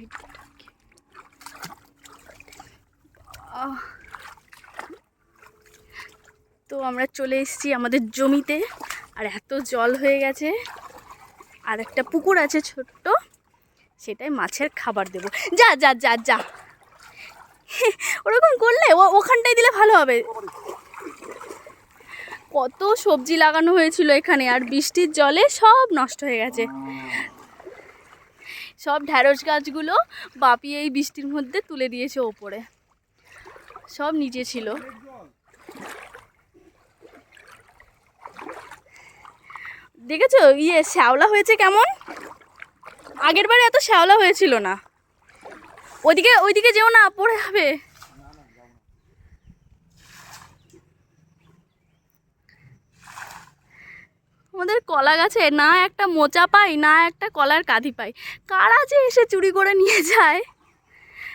ভিডিওটা কি? আহ। তো আমরা চলে এসেছি আমাদের জমিতে, আর এত জল হয়ে গেছে আর একটা পুকুর আছে ছোট্ট, সেটাই মাছের খাবার দেবো যা যা যা যা ওরকম করলে ওখানটাই দিলে ভালো হবে কত সবজি লাগানো হয়েছিল এখানে, আর বৃষ্টির জলে সব নষ্ট হয়ে গেছে সব ঢ্যাঁড়স গাছগুলো বাপিয়ে এই বৃষ্টির মধ্যে তুলে দিয়েছে ওপরে। সব নিচে ছিল। দেখেছ? ইয়ে শ্যাওলা হয়েছে কেমন? আগের বারে এত শ্যাওলা হয়েছিল না। ওইদিকে ওইদিকে যেও না, পড়ে যাবে। আমাদের কলা গাছে না একটা মোচা পাই না একটা কলার কাঁধি পাই। কারা যে এসে চুরি করে নিয়ে যায়?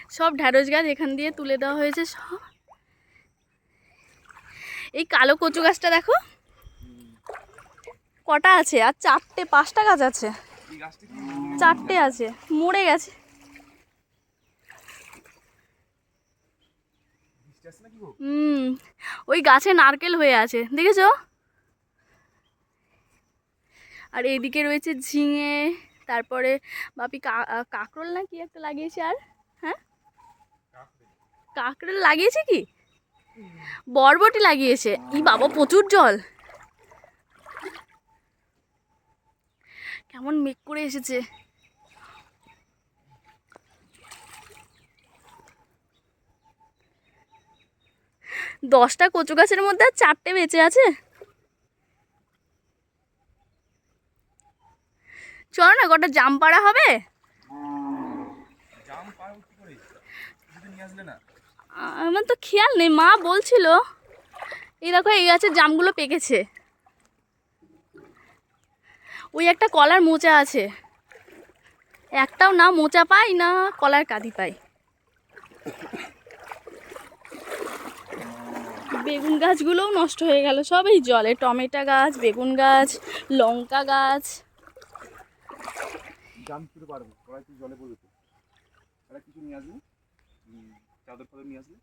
সব ঢ্যাঁড়স গাছ এখান দিয়ে তুলে দেওয়া হয়েছে সব। এই কালো কচু গাছটা দেখো। কটা আছে? আর চারটে পাঁচটা গাছ আছে। চারটে আছে। মরে গেছে। হুম। ওই গাছে নারকেল হয়ে আছে। দেখেছ? আর এদিকে রয়েছে ঝিঙে, তারপরে বাপি কাঁকরোল না কি একটা লাগিয়েছে আর? হ্যাঁ? কাঁকরোল লাগিয়েছে কি? বরবটি লাগিয়েছে। ই বাবা, প্রচুর জল। কেমন মেঘ করে এসেছে। দশটা কচু গাছের মধ্যে আর চারটে বেঁচে আছে? চলো না কটা জাম পাড়া হবে? আমার তো খেয়াল নেই, মা বলছিল। এই দেখো, এই গাছের জামগুলো পেকেছে। ওই একটা কলার মোচা আছে। একটাও না, মোচা পাই না, কলার কাঁদি পাই। বেগুন গাছগুলোও নষ্ট হয়ে গেল, সব এই জলে। টমেটো গাছ, বেগুন গাছ, লঙ্কা গাছ। জাম ছুটে পারব কড়াই তুই জলে পড়বে তো। আর কিছু নিয়ে আসবে চাদর ফাদর নিয়ে আসলে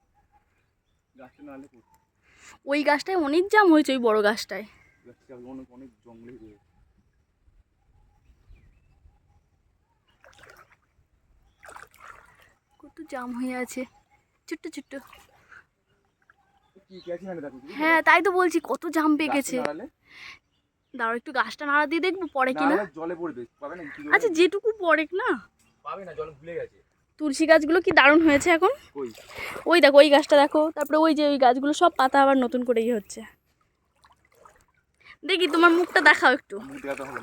গাছটা না হলে ওই গাছটায় অনেক জাম হয়েছে ওই বড় গাছটায়। গাছটা অনেক অনেক জঙ্গলে হয়ে কত জাম হয়ে আছে ছোট্ট ছোট্ট? হ্যাঁ তাই তো বলছি কত জাম পেকেছে। দাঁড়াও একটু গাছটা নাড়া দিয়ে দেখব পরে কিনা? জলে পড়বে পাবে না আচ্ছা যেটুকু পড়ে না? পাবে না জল ভুলে গেছে। তুলসী গাছগুলো কি দারুণ হয়েছে এখন? ওই দেখো ওই গাছটা দেখো তারপরে ওই যে ওই গাছগুলো সব পাতা আবার নতুন করে ইয়ে হচ্ছে। দেখি তোমার মুখটা দেখাও একটু। মুখ দেখাতে হবে